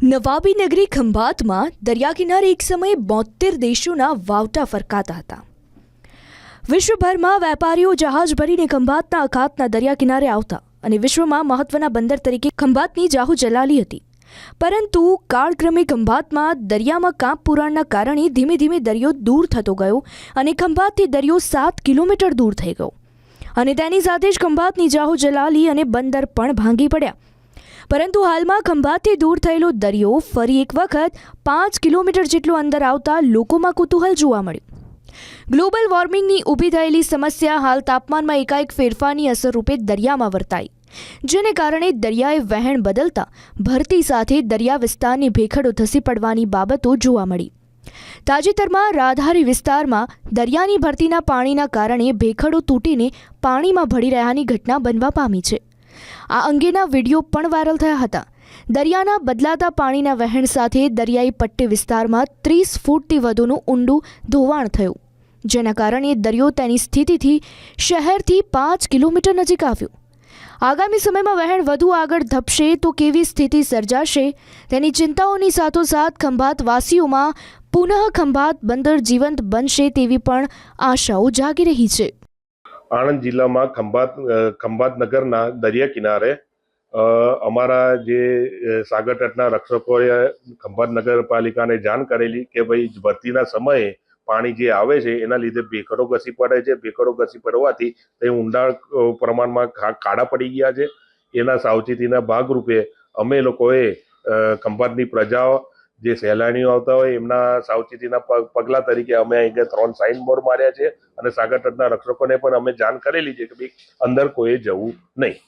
નવાબી નગરી ખંભાતમાં દરિયા કિનારે એક સમયે બોતેર દેશોના વાવટા ફરકાતા હતા. વિશ્વભરમાં વેપારીઓ જહાજ ભરીને ખંભાતના અખાતના દરિયા કિનારે આવતા અને વિશ્વમાં મહત્વના બંદર તરીકે ખંભાતની જાહુ જલાલી હતી. પરંતુ કાળક્રમે ખંભાતમાં દરિયામાં કાંપ પુરાણના કારણે ધીમે ધીમે દરિયો દૂર થતો ગયો અને ખંભાતથી દરિયો સાત કિલોમીટર દૂર થઈ ગયો. અને તેની સાથે જ ખંભાતની જાહુ જલાલી અને બંદર પણ ભાંગી પડ્યા. પરંતુ હાલમાં ખંભાતથી દૂર થયેલો દરિયો ફરી એક વખત પાંચ કિલોમીટર જેટલો અંદર આવતા લોકોમાં કુતૂહલ જોવા મળ્યું. ગ્લોબલ વોર્મિંગની ઊભી થયેલી સમસ્યા હાલ તાપમાનમાં એકાએક ફેરફારની અસર રૂપે દરિયામાં વર્તાઈ, જેને કારણે દરિયાએ વહેણ બદલતા ભરતી સાથે દરિયા વિસ્તારની ભેખડો ધસી પડવાની બાબતો જોવા મળી. તાજેતરમાં રાધારી વિસ્તારમાં દરિયાની ભરતીના પાણીના કારણે ભેખડો તૂટીને પાણીમાં ભળી રહ્યાની ઘટના બનવા પામી છે. આ અંગેના વીડિયો પણ વાયરલ થયા હતા. દરિયાના બદલાતા પાણીના વહેણ સાથે દરિયાઈ પટ્ટી વિસ્તારમાં ત્રીસ ફૂટથી વધુનું ઊંડું ધોવાણ થયું, જેના કારણે દરિયો તેની સ્થિતિથી શહેરથી પાંચ કિલોમીટર નજીક આવ્યો. આગામી સમયમાં વહેણ વધુ આગળ ધપશે તો કેવી સ્થિતિ સર્જાશે તેની ચિંતાઓની સાથોસાથ ખંભાત વાસીઓમાં પુનઃ ખંભાત બંદર જીવંત બનશે તેવી પણ આશાઓ જાગી રહી છે. આણંદ જિલ્લામાં ખંભાત ખંભાત નગરના દરિયા કિનારે અમારા જે સાગર તટના રક્ષકોએ ખંભાત નગરપાલિકાને જાણ કરેલી કે ભાઈ ભરતીના સમયે પાણી જે આવે છે, એના લીધે ભેખડો ઘસી પડે છે. ભેખડો ઘસી પડવાથી તે ઊંડા પ્રમાણમાં કાળા પડી ગયા છે. એના સાવચેતીના ભાગરૂપે અમે લોકોએ ખંભાતની પ્રજાઓ જે સહેલાણીઓ આવતા હોય એમના સાવચેતીના પગ- પગલાં તરીકે અમે અહીંયા ત્રણ સાઇન બોર્ડ માર્યા છે અને સાગર તટના રક્ષકોને પણ અમે જાણ કરેલી છે કે ભાઈ અંદર કોઈએ જવું નહીં.